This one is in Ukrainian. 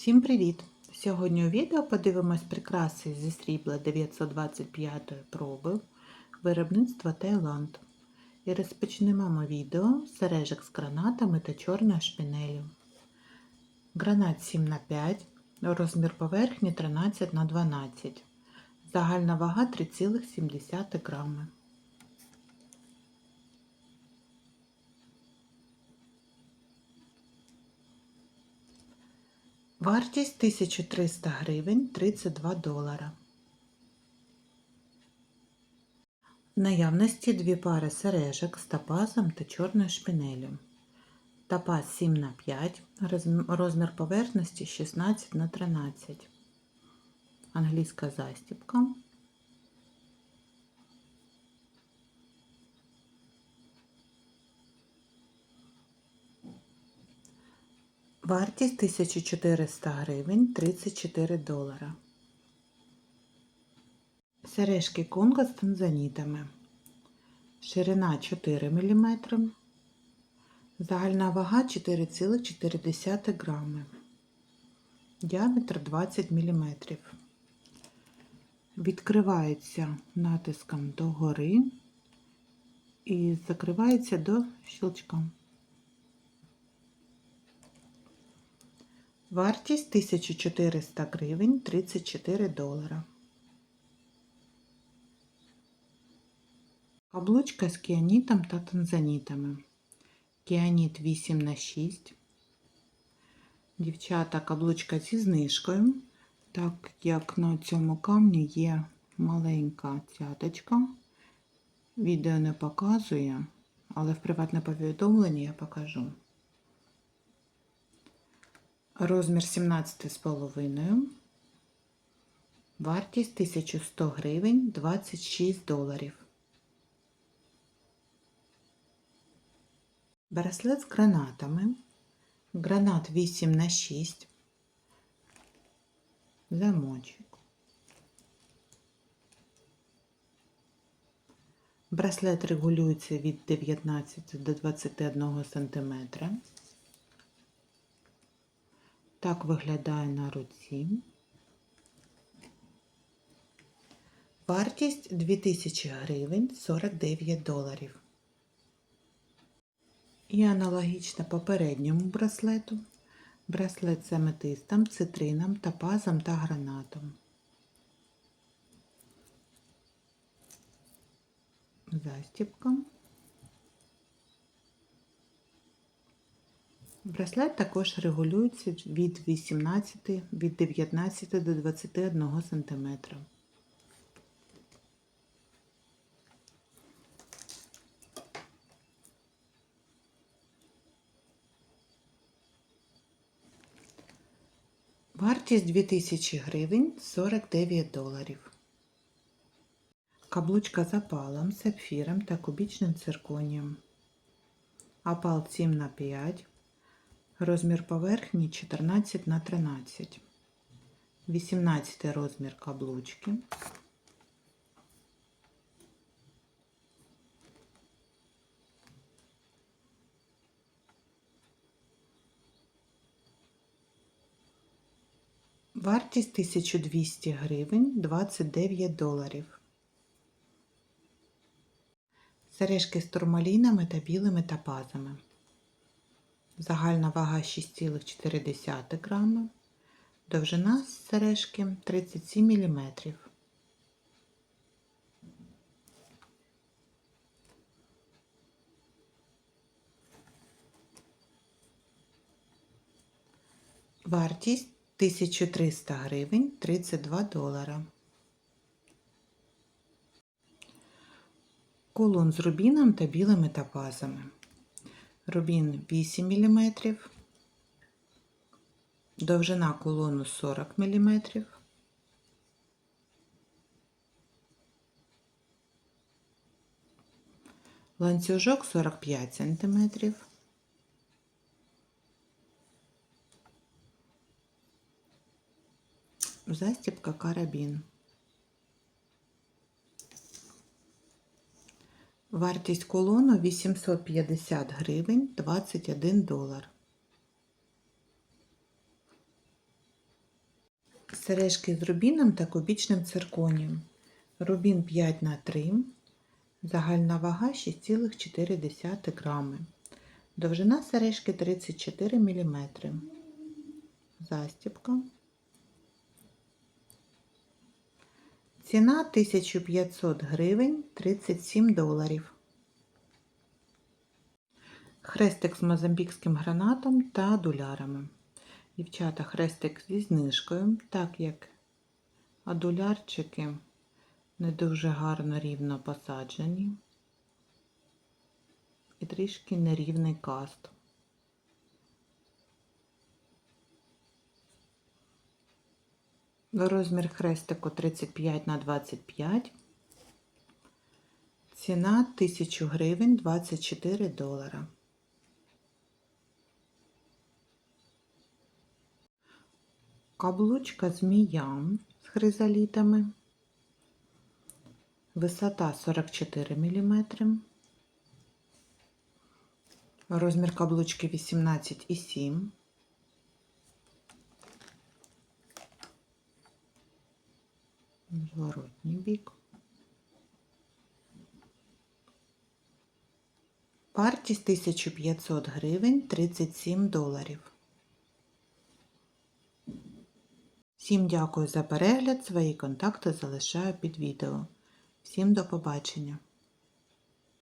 Всім привіт! Сьогодні у відео подивимось прикраси зі срібла 925 проби виробництва Таїланд. І розпочнемо ми відео з сережок з гранатами та чорною шпінелю. Гранат 7 на 5 розмір поверхні 13 на 12 Загальна вага 3,7 грами. Вартість 1300 гривень 32 долара. Наявності дві пари сережок з тапазом та чорною шпинелю. Топаз 7 на 5 розмір поверхності 16 на 13 Англійська застібка. Вартість 1400 гривень 34 долара. Сережки Конго з танзанітами. Ширина 4 мм. Загальна вага 4,4 грами. Діаметр 20 мм. Відкривається натиском догори і закривається до щелчка. Вартість 1400 гривень 34 долара. Каблучка з кіанітом та танзанітами. Кіаніт 8 на 6 Дівчата, каблучка зі знижкою, так як на цьому камні є маленька цяточка. Відео не показує, але в приватне повідомлення я покажу. Розмір 17,5. Вартість 1100 гривень 26 доларів. Браслет з гранатами. Гранат 8 на 6. Замочок. Браслет регулюється від 19 до 21 см. Так виглядає на руці. Вартість 2000 гривень 49 доларів. І аналогічно попередньому браслету. Браслет з аметистом, цитрином, топазом та гранатом. Застіпка. Браслет також регулюється від 18 від 19 до 21 см. Вартість 2000 гривень 49 доларів. Каблучка з опалом, сапфіром та кубічним цирконієм. Опал 7 на 5 Розмір поверхні 14 на 13, 18 розмір каблучки. Вартість 1200 гривень 29 доларів. Сережки з турмалінами та білими топазами. Загальна вага 6,4 грами, довжина сережки 37 мм. Вартість 1300 гривень 32 долара. Кулон з рубіном та білими топазами рубін 8 мм, довжина кулону 40 мм, ланцюжок 45 см, застібка карабін. Вартість колону 850 гривень 21 долар. Сережки з рубіном та кубічним цирконієм. Рубін 5 на 3 загальна вага 6,4 грами. Довжина сережки 34 мм. Застібка. Ціна 1500 гривень 37 доларів. Хрестик з мозамбікським гранатом та дулярами. Дівчата, хрестик зі знижкою, так як адулярчики не дуже гарно рівно посаджені і трішки нерівний каст. Розмір хрестику 35 на 25. Ціна 1000 гривень 24 долара. Каблучка змія з хризалітами. Висота 44 мм. Розмір каблучки 18,7. Зворотній бік. Вартість 1500 гривень 37 доларів. Всім дякую за перегляд. Свої контакти залишаю під відео. Всім до побачення!